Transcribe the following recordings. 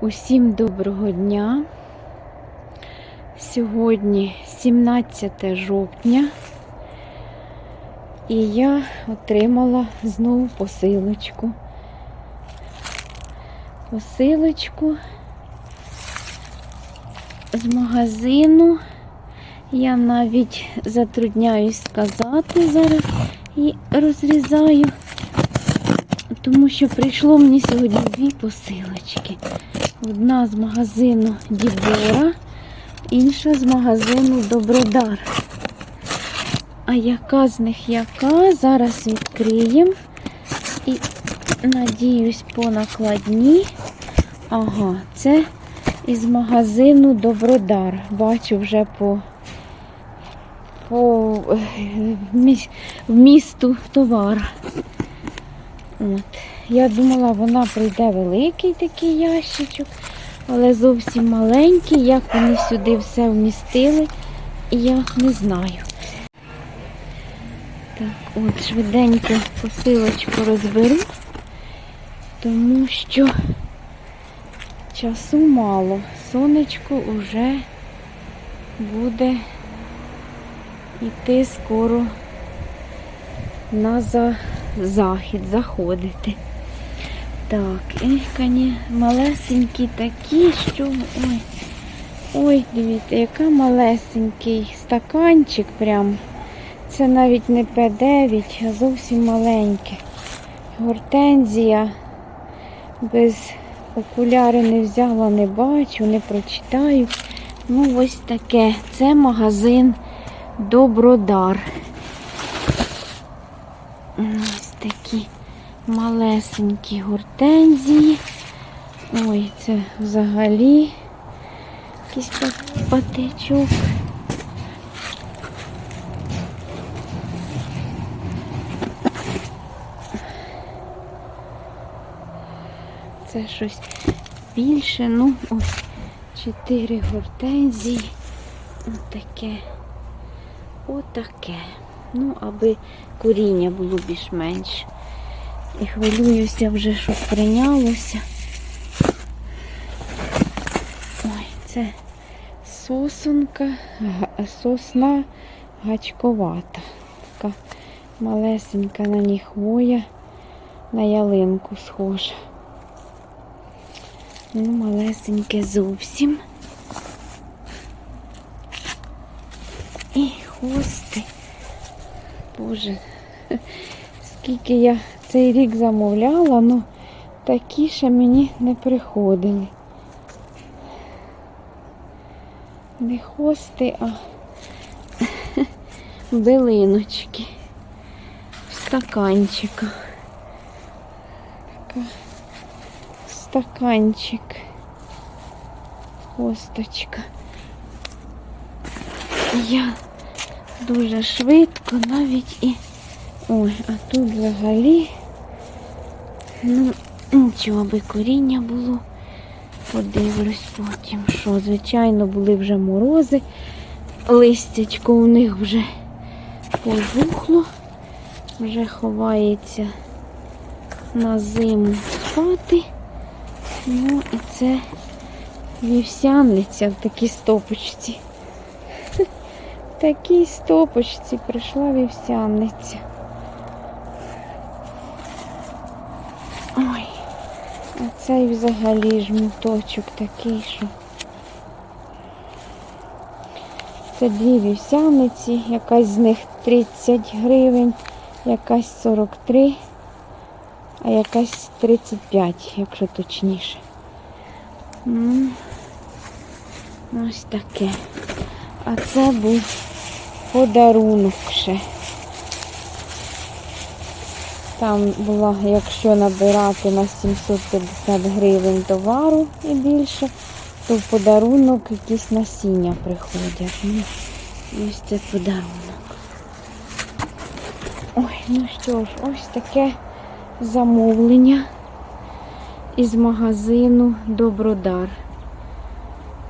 Усім доброго дня. Сьогодні 17 жовтня, і я отримала знову посилочку. Посилочку з магазину. Я навіть затрудняюсь сказати зараз і розрізаю, тому що прийшло мені сьогодні дві посилочки. Одна з магазину Дібора, інша з магазину Добродар. А яка з них яка? Зараз відкриємо. І надіюсь по накладні. Ага, це із магазину Добродар. Бачу вже по, по е, вмісту товару. От. Я думала, вона прийде великий такий ящичок, але зовсім маленький. Як вони сюди все вмістили, я не знаю. Так, от, швиденько посилочку розберу, тому що часу мало. Сонечко вже буде йти скоро на за... захід заходити. Так, і коні малесенькі такі, що. Ой, ой, дивіться, яка малесенький стаканчик прям. Це навіть не П9, а зовсім маленьке. Гортензія. Без окуляри не взяла, не бачу, не прочитаю. Ну, ось таке. Це магазин Добродар. Ось такі малесенькі гортензії. Ой, це взагалі якийсь па- патичок. Це щось більше, ну, ось чотири гортензії. Отаке. Отаке. Ну, аби коріння було більш-менш. І хвилююся вже, щоб прийнялося. Ой, це сосунка, сосна гачковата. Така малесенька на ній хвоя, на ялинку схожа. Ну, малесеньке зовсім. І хвости. Боже, скільки я цей рік замовляла, ну такі ще мені не приходили. Не хвости, а билиночки в стаканчиках. Така стаканчик. Хосточка. Я дуже швидко навіть і... Ой, а тут взагалі, ну, нічого аби коріння було. Подивлюсь потім, що, звичайно, були вже морози. Листячко у них вже пожухло, вже ховається на зиму спати. Ну і це вівсяниця в такій стопочці. В такій стопочці прийшла вівсяниця. Ой, а цей взагалі жмуточок такий, що. Це дві вівсяниці, якась з них 30 гривень, якась 43, а якась 35, якщо точніше. Ось таке. А це був подарунок ще. Там була, якщо набирати на 750 гривень товару і більше, то в подарунок якісь насіння приходять. Ну, ось це подарунок. Ой, ну що ж, ось таке замовлення із магазину Добродар.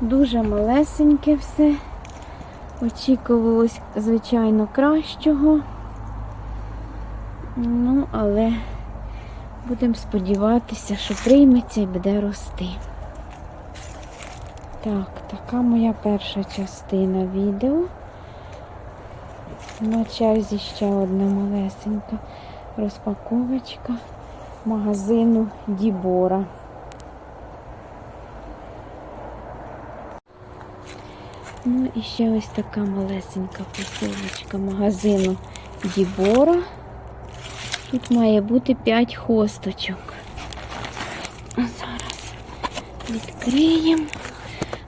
Дуже малесеньке все. Очікувалось, звичайно, кращого. Ну, але будемо сподіватися, що прийметься і буде рости. Так, така моя перша частина відео. На черзі ще одна малесенька розпаковочка магазину Дібора. Ну і ще ось така малесенька посилочка магазину Дібора. Тут має бути 5 хосточок. Зараз відкриємо.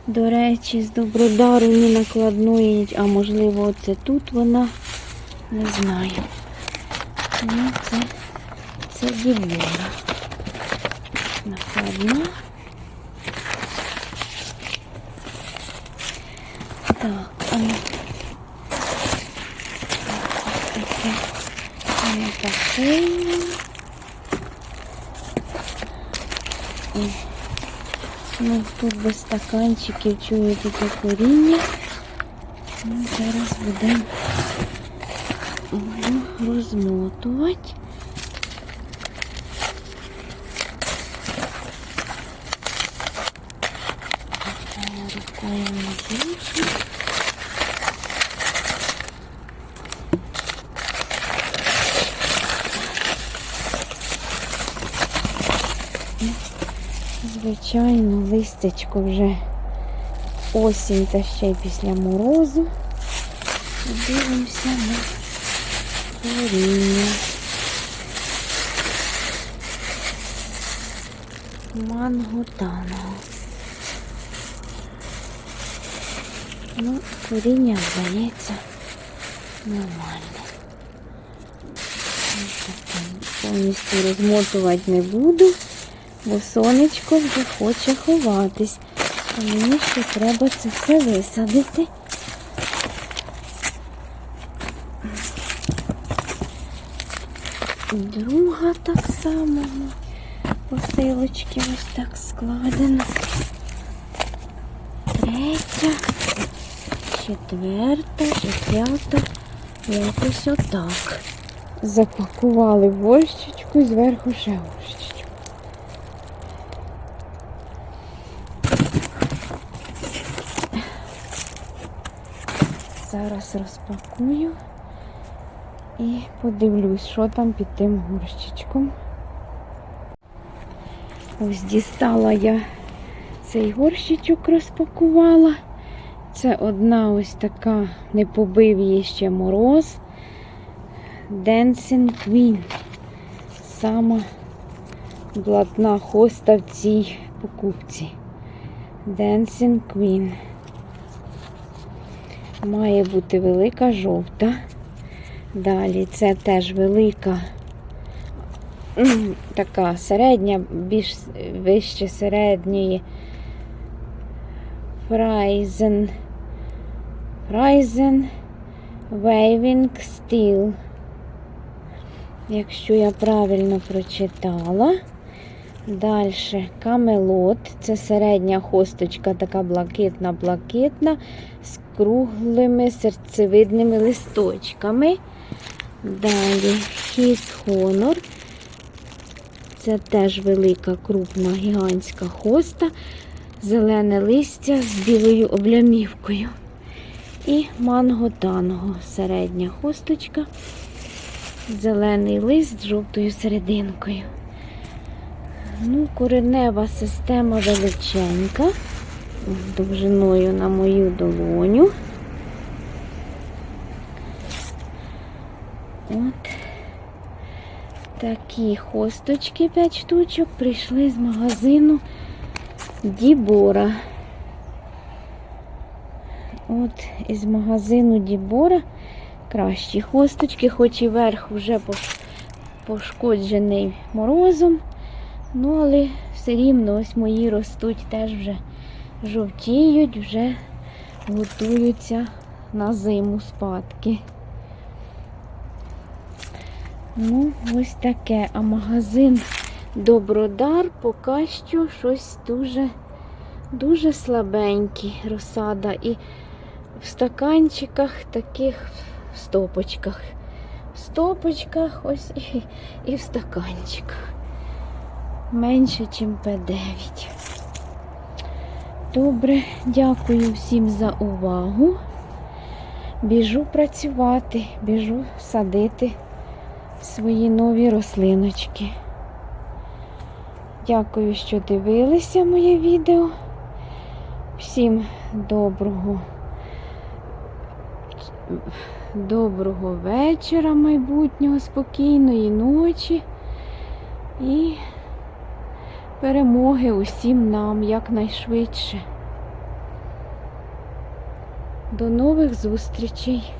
До речі, з добродару ні накладної, а можливо, це тут вона. Не знаю. Ну, це, це Дібора. Накладна. Так, а напашення. Ну, тут без стаканчиків чую таке коріння. Ну, зараз будемо буду розмотувати. Рукою не Звичайно, листечко вже осінь та ще й після морозу. Дивимося на коріння. Манготана. Ну, коріння здається нормально. Повністю розмотувати не буду бо сонечко вже хоче ховатись. А мені ще треба це все висадити. Друга так само посилочки ось так складена. Третя, четверта і п'ята. Якось отак. Запакували і зверху ще горщичку. Зараз розпакую і подивлюсь, що там під тим горщичком. Ось дістала я цей горщичок, розпакувала. Це одна ось така, не побив її ще мороз. Dancing Queen. Сама блатна хоста в цій покупці. Dancing Queen. Має бути велика жовта. Далі це теж велика, така середня, більш вище середньої. Фрайзен. Фрайзен Waving Steel. Якщо я правильно прочитала. Далі камелот. Це середня хосточка, така блакитна-блакитна, з круглими серцевидними листочками. Далі Honor. Це теж велика, крупна, гігантська хоста, зелене листя з білою облямівкою. І манго-танго, середня хосточка, зелений лист з жовтою серединкою. Ну, коренева система величенька, довжиною на мою долоню. От такі хосточки 5 штучок прийшли з магазину Дібора. От із магазину Дібора кращі хосточки, хоч і верх вже пошкоджений морозом. Ну, але все рівно ось мої ростуть теж вже жовтіють, вже готуються на зиму спадки. Ну, ось таке. А магазин Добродар поки що щось дуже, дуже слабенький розсада. І в стаканчиках таких в стопочках. В стопочках ось і, і в стаканчиках. Менше, ніж П9. Добре, дякую всім за увагу. Біжу працювати, біжу садити свої нові рослиночки. Дякую, що дивилися моє відео. Всім доброго, доброго вечора майбутнього, спокійної ночі і перемоги усім нам якнайшвидше. До нових зустрічей!